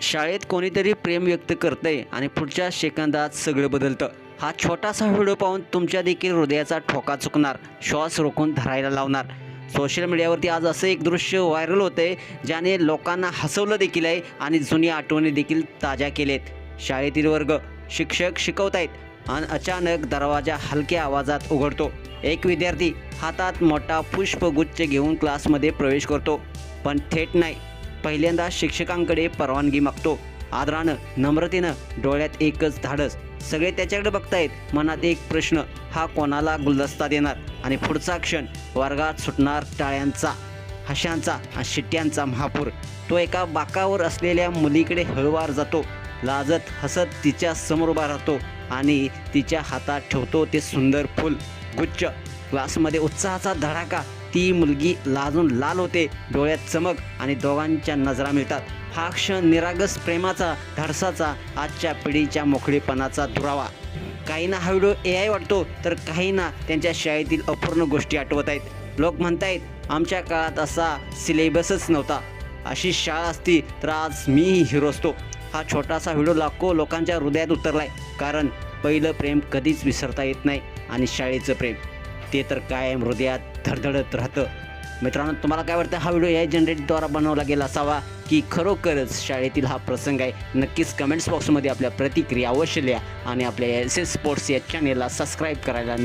शाळेत कोणीतरी प्रेम व्यक्त करतंय आणि पुढच्या सेकंदात सगळं बदलतं. हा छोटासा व्हिडिओ पाहून तुमच्या देखील हृदयाचा ठोका चुकणार श्वास रोखून धरायला लावणार. सोशल मीडियावरती आज असं एक दृश्य व्हायरल होतंय ज्याने लोकांना हसवलं देखील आहे आणि जुनी आठवणी देखील ताज्या केलेत. शाळेतील वर्ग शिक्षक शिकवतायत आणि अचानक दरवाजा हलक्या आवाजात उघडतो. एक विद्यार्थी हातात मोठा पुष्पगुच्छ घेऊन क्लासमध्ये प्रवेश करतो पण थेट नाही. पहिल्यांदा शिक्षकांकडे परवानगी मागतो. आदरानं नम्रतेनं डोळ्यात एकच धाडस. सगळे त्याच्याकडे बघतायत. मनात एक प्रश्न हा कोणाला गुलदस्ता देणार? आणि पुढचा क्षण वर्गात सुटणार टाळ्यांचा हशांचा आणि शिट्ट्यांचा महापूर. तो एका बाकावर असलेल्या मुलीकडे हळूवार जातो. लाजत हसत तिच्या समोर उभा राहतो आणि तिच्या हातात ठेवतो ते सुंदर फूल. गुच्छ. क्लासमध्ये उत्साहाचा धडाका. ती मुलगी लाजून लाल होते डोळ्यात चमक आणि दोघांच्या नजरा मिळतात. हा क्षण निरागस प्रेमाचा धाडसाचा आजच्या पिढीच्या मोकळेपणाचा दुरावा. काहींना हा व्हिडिओ ए आय वाटतो तर काहींना त्यांच्या शाळेतील अपूर्ण गोष्टी आठवत आहेत. लोक म्हणतायत आमच्या काळात असा सिलेबसच नव्हता. अशी शाळा असती तर आज मीही हिरो असतो. हा छोटासा व्हिडिओ लाखो लोकांच्या हृदयात उतरलाय कारण पहिलं प्रेम कधीच विसरता येत नाही आणि शाळेचं प्रेम. ते तर कायम हृदयात धडधडत राहतं. मित्रांनो तुम्हाला काय वाटतं? हा व्हिडिओ या जनरेटद्वारा बनवला गेला असावा की खरोखरच शाळेतील हा प्रसंग आहे? नक्कीच कमेंट्स बॉक्समध्ये आपल्या प्रतिक्रिया अवश्य लिहा आणि आपल्या एस एस स्पोर्ट्स या चॅनेलला सबस्क्राईब करायला